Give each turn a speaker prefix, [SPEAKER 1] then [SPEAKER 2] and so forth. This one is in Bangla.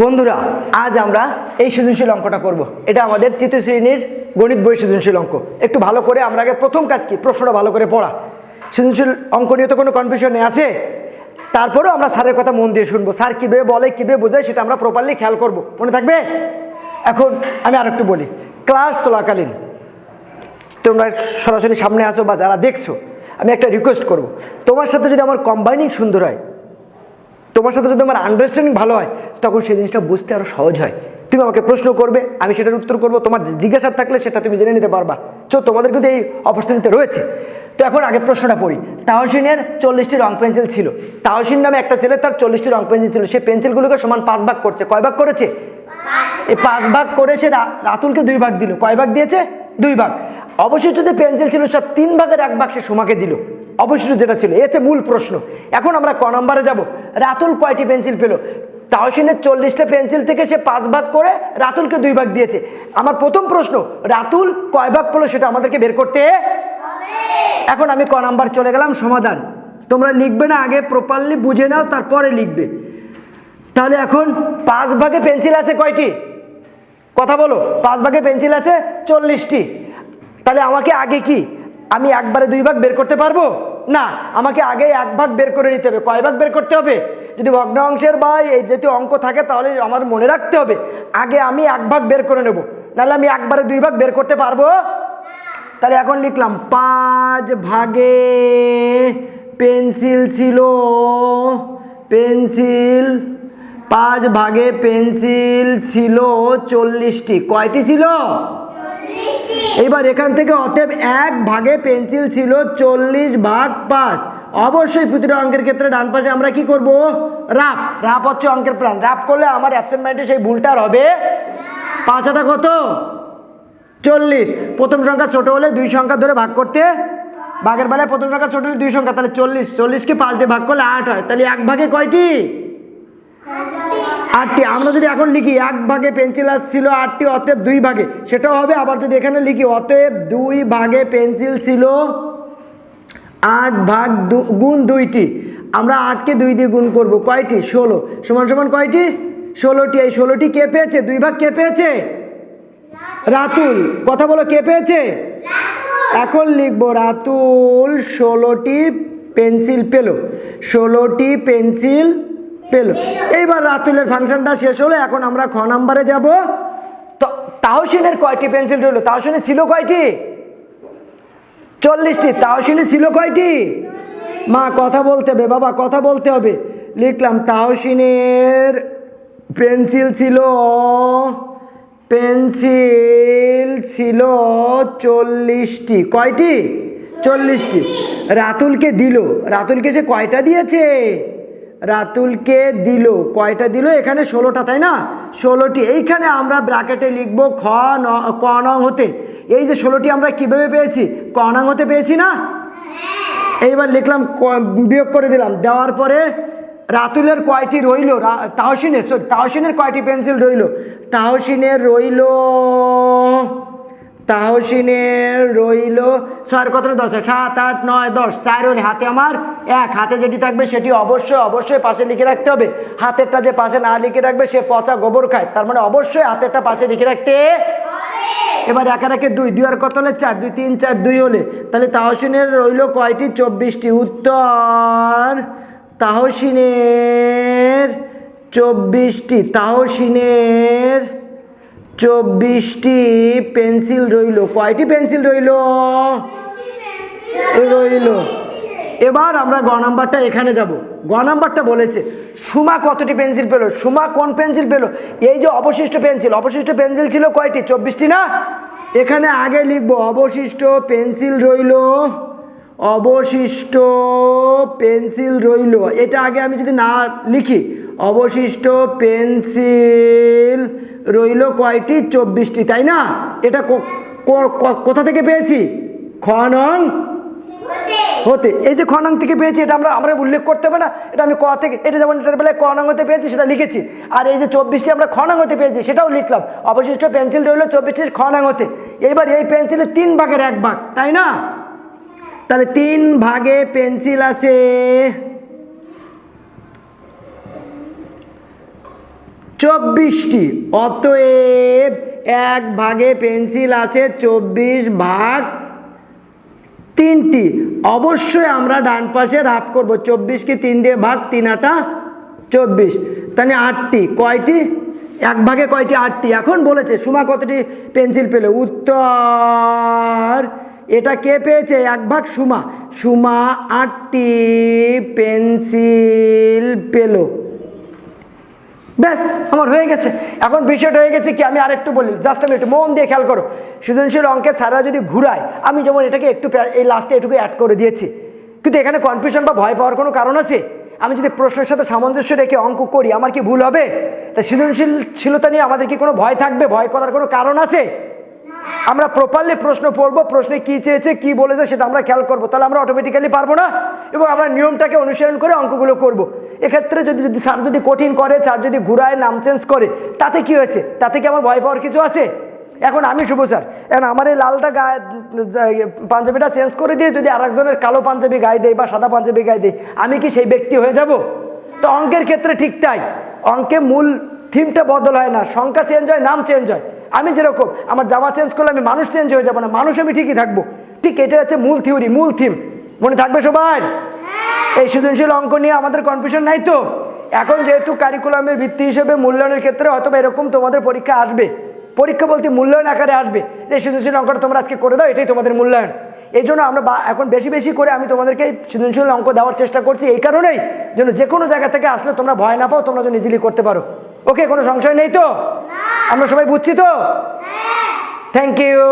[SPEAKER 1] বন্ধুরা, আজ আমরা এই সৃজনশীল অঙ্কটা করব। এটা আমাদের তৃতীয় শ্রেণির গণিত বই সৃজনশীল অঙ্ক। একটু ভালো করে আমরা আগে প্রথম কাজ কি? প্রশ্নটা ভালো করে পড়া। সৃজনশীল অঙ্ক নিয়ে তো কোনো কনফিউশনে আছে। তারপরেও আমরা স্যারের কথা মন দিয়ে শুনব। স্যার কীভাবে বলে কীভাবে বোঝায়, সেটা আমরা প্রপারলি খেয়াল করব। মনে থাকবে? এখন আমি আর একটু বলি। ক্লাস চলাকালীন, তোমরা সরাসরি সামনে আসো বা যারা দেখছ, আমি একটা রিকোয়েস্ট করব। তোমার সাথে যদি আমার কম্বাইনিং সুন্দর হয়, তোমার সাথে যদি আমার আন্ডারস্ট্যান্ডিং ভালো হয় তখন সেই জিনিসটা বুঝতে আরও সহজ হয়। তুমি আমাকে প্রশ্ন করবে, আমি সেটার উত্তর করব, তোমার জিজ্ঞাসা থাকলে সেটা তুমি জেনে নিতে পারবা। চো তোমাদের কিন্তু এই অপরচুনিটি রয়েছে। তো এখন আগে প্রশ্নটা পড়ি। তাহসিনের চল্লিশটি রং পেন্সিল ছিল। তাহসিন নামে একটা ছেলে, তার চল্লিশটি রং পেন্সিল ছিল। সে পেন্সিলগুলোকে সমান পাঁচ ভাগ করছে। কয় ভাগ করেছে? এই পাঁচ ভাগ করে সে রাতুলকে দুই ভাগ দিল। কয় ভাগ দিয়েছে? দুই ভাগ। অবশিষ্ট যে পেন্সিল ছিল, সে তিন ভাগের এক ভাগ সে সোমাকে দিল। অবশিষ্ট যেটা ছিল এ হচ্ছে মূল প্রশ্ন। এখন আমরা ক নম্বরে যাব। রাতুল কয়টি পেন্সিল পেল? তাহসিনের চল্লিশটা পেন্সিল থেকে সে পাঁচ ভাগ করে রাতুলকে দুই ভাগ দিয়েছে। আমার প্রথম প্রশ্ন, রাতুল কয় ভাগ পেল সেটা আমাদেরকে বের করতে? এখন আমি ক নাম্বার চলে গেলাম, সমাধান। তোমরা লিখবে না, আগে প্রপারলি বুঝে নাও, তারপরে লিখবে। তাহলে এখন পাঁচ ভাগে পেন্সিল আছে কয়টি? কথা বলো, পাঁচ ভাগে পেন্সিল আছে চল্লিশটি। তাহলে আমাকে আগে কি, আমি একবারে দুই ভাগ বের করতে পারব? না, আমাকে আগে এক ভাগ বের করে নিতে হবে। কয় ভাগ বের করতে হবে? যদি ভগ্নাংশের বা এই জাতীয় অঙ্ক থাকে তাহলে আমার মনে রাখতে হবে আগে আমি এক ভাগ বের করে নেব। নাহলে আমি একবারে দুই ভাগ বের করতে পারব? তাহলে এখন লিখলাম পাঁচ ভাগে পেন্সিল ছিল পেন্সিল পাঁচ ভাগে পেন্সিল ছিল চল্লিশটি। কয়টি ছিল? এইবার এখান থেকে অতএব এক ভাগে পেন্সিল ছিল চল্লিশ ভাগ পাঁচ। অবশ্যই প্রতিটা অঙ্কের ক্ষেত্রে ডান পাশে আমরা কি করব? রাপ রাপ হচ্ছে অঙ্কের প্রাণ। রাপ করলে আমার অ্যাবসেন্ট মাইন্ডে সেই ভুলটার হবে? পাঁচ আটা কত? চল্লিশ। প্রথম সংখ্যা ছোট হলে দুই সংখ্যা ধরে ভাগ করতে? ভাগের বেলায় প্রথম সংখ্যা ছোট হলে দুই সংখ্যা। তাহলে চল্লিশ। চল্লিশকে পাঁচ দিয়ে ভাগ করলে আট হয়। তাহলে এক ভাগে কয়টি? আটটি। আমরা যদি এখন লিখি, এক ভাগে পেন্সিল ছিল আটটি, অতএব দুই ভাগে। সেটাও হবে। আবার যদি এখানে লিখি, অতএব দুই ভাগে পেন্সিল ছিল আট ভাগ দু- গুণ দুইটি। আমরা আটকে দুই দিয়ে গুণ করব। কয়টি? ষোলো। সমান সমান কয়টি? ষোলোটি। এই ষোলোটি কে পেয়েছে? দুই ভাগ কে পেয়েছে? রাতুল। কথা বলো কে পেয়েছে? এখন লিখব রাতুল ষোলোটি পেন্সিল পেল। ষোলোটি পেন্সিল পেল। এইবার রাতুলের ফাংশনটা শেষ হলো। এখন আমরা খ নাম্বারে যাব। তো তাহসিনের কয়টি পেন্সিল রইল? তাহসিনের ছিল কয়টি? চল্লিশটি, তাহসিলি ছিল কয়টি? মা, কথা বলতে হবে, বাবা, কথা বলতে হবে। লিখলাম, তাহসিনের পেন্সিল ছিল পেন্সিল ছিল চল্লিশটি। কয়টি? চল্লিশটি। রাতুলকে দিল। রাতুলকে সে কয়টা দিয়েছে? রাতুলকে দিল। কয়টা দিল? এখানে ষোলোটা, তাই না? ষোলোটি। এইখানে আমরা ব্র্যাকেটে লিখব খ, ন, ক নং হতে। এই যে ষোলোটি আমরা কীভাবে পেয়েছি? ক নং হতে পেয়েছি না? এইবার লিখলাম বিয়োগ করে দিলাম। দেওয়ার পরে রাতুলের কয়টি রইল? তাহসিনের, সরি, তাহসিনের কয়টি পেন্সিল রইল? তাহসিনের রইল তাহসিনের রইল ছয়ের কত দশ? সাত, আট, নয়, দশ। চার হলে হাতে আমার এক। হাতে যেটি থাকবে সেটি অবশ্যই অবশ্যই পাশে লিখে রাখতে হবে। হাতেরটা যে পাশে না লিখে রাখবে সে পচা গোবর খায়। তার মানে অবশ্যই হাতেরটা পাশে লিখে রাখতে এবার একে একে দুই। দুই আর কত হলে চার। দুই, তিন, চার, দুই হলে। তাহলে তাহসিনের রইল কয়টি? চব্বিশটি। উত্তর তাহসিনের চব্বিশটি। তাহসিনের চব্বিশটি পেন্সিল রইল। কয়টি পেন্সিল রইল? রইল। এবার আমরা গ নাম্বারটা এখানে যাব। গ নাম্বারটা বলেছে সুমা কতটি পেন্সিল পেল? সুমা কোন পেন্সিল পেল? এই যে অবশিষ্ট পেন্সিল অবশিষ্ট পেন্সিল ছিল কয়টি? চব্বিশটি না? এখানে আগে লিখব অবশিষ্ট পেন্সিল রইল অবশিষ্ট পেন্সিল রইল। এটা আগে আমি যদি না লিখি অবশিষ্ট পেন্সিল রইল কয়টি? চব্বিশটি, তাই না? এটা কোথা থেকে পেয়েছি? খ নং হতে। এই যে খনং থেকে পেয়েছি, এটা আমরা আমরা উল্লেখ করতে হবে না। এটা আমি ক থেকে, এটা যেমন এটার বেলায় কনং হতে পেয়েছি, সেটা লিখেছি। আর এই যে চব্বিশটি আমরা খনং হতে পেয়েছি, সেটাও লিখলাম। অবশিষ্ট পেন্সিল রইল চব্বিশটি খনং হতে। এইবার এই পেন্সিলের তিন ভাগের এক ভাগ, তাই না? তাহলে তিন ভাগে পেন্সিল আছে চব্বিশটি। অতএব এক ভাগে পেন্সিল আছে চব্বিশ ভাগ তিনটি। অবশ্যই আমরা ডান পাশে রাফ করব। চব্বিশকে তিন দিয়ে ভাগ, তিন আটা চব্বিশ। তাহলে আটটি। কয়টি? এক ভাগে কয়টি? আটটি। এখন বলেছে, সুমা কতটি পেন্সিল পেল? উত্তর, এটা কে পেয়েছে? এক ভাগ সুমা। সুমা আটটি পেন্সিল পেল। ব্যাস, আমার হয়ে গেছে। এখন বিষয়টা হয়ে গেছে কি আমি আরেকটু বলি জাস্ট আমি একটু মন দিয়ে খেয়াল করো। সৃজনশীল অঙ্কে সারা যদি ঘুরায়, আমি যেমন এটাকে একটু এই লাস্টে এটুকু অ্যাড করে দিয়েছি। কিন্তু এখানে কনফিউশন বা ভয় পাওয়ার কোনো কারণ আছে? আমি যদি প্রশ্নের সাথে সামঞ্জস্য রেখে অঙ্ক করি, আমার কি ভুল হবে? তা সৃজনশীলশীলতা নিয়ে আমাদের কি কোনো ভয় থাকবে? ভয় করার কোনো কারণ আছে? আমরা প্রপারলি প্রশ্ন পড়ব, প্রশ্নে কি চেয়েছে, কি বলেছে সেটা আমরা খেয়াল করব। তাহলে আমরা অটোমেটিক্যালি পারব না এবং আমরা নিয়মটাকে অনুসরণ করে অঙ্কগুলো করব। এক্ষেত্রে যদি যদি স্যার যদি কঠিন করে, স্যার যদি ঘুরায়, নাম চেঞ্জ করে, তাতে কি হয়েছে? তাতে কি আমার ভয় পাওয়ার কিছু আছে? এখন আমি শুভ স্যার। এখন আমার এই লালটা গায়ে পাঞ্জাবিটা চেঞ্জ করে দিয়ে যদি আরেকজনের কালো পাঞ্জাবি গায়ে দেয় বা সাদা পাঞ্জাবি গায়ে দেয় আমি কি সেই ব্যক্তি হয়ে যাব? তো অঙ্কের ক্ষেত্রে ঠিক তাই। অঙ্কে মূল থিমটা বদল হয় না। সংখ্যা চেঞ্জ হয়, নাম চেঞ্জ হয়। আমি যেরকম আমার জামা চেঞ্জ করলে আমি মানুষ চেঞ্জ হয়ে যাব না মানুষ আমি ঠিকই থাকব। ঠিক এটা হচ্ছে মূল থিওরি মূল থিম মনে থাকবে সবাই এই সৃজনশীল অঙ্ক নিয়ে আমাদের কনফিউশন নাই তো? এখন যেহেতু কারিকুলামের ভিত্তি হিসেবে মূল্যায়নের ক্ষেত্রে হয়তো এরকম তোমাদের পরীক্ষা আসবে। পরীক্ষা বলতে মূল্যায়ন আকারে আসবে। এই সৃজনশীল অঙ্কটা তোমরা আজকে করে দাও এটাই তোমাদের মূল্যায়ন। এই জন্য আমরা বা- এখন বেশি বেশি করে আমি তোমাদেরকে সৃজনশীল অঙ্ক দেওয়ার চেষ্টা করছি এই কারণেই যেন যে কোনো জায়গা থেকে আসলে তোমরা ভয় না পাও তোমরা যেন ইজিলি করতে পারো। ওকে কোনো সংশয় নেই তো? আমরা সবাই বুঝছি তো? Thank you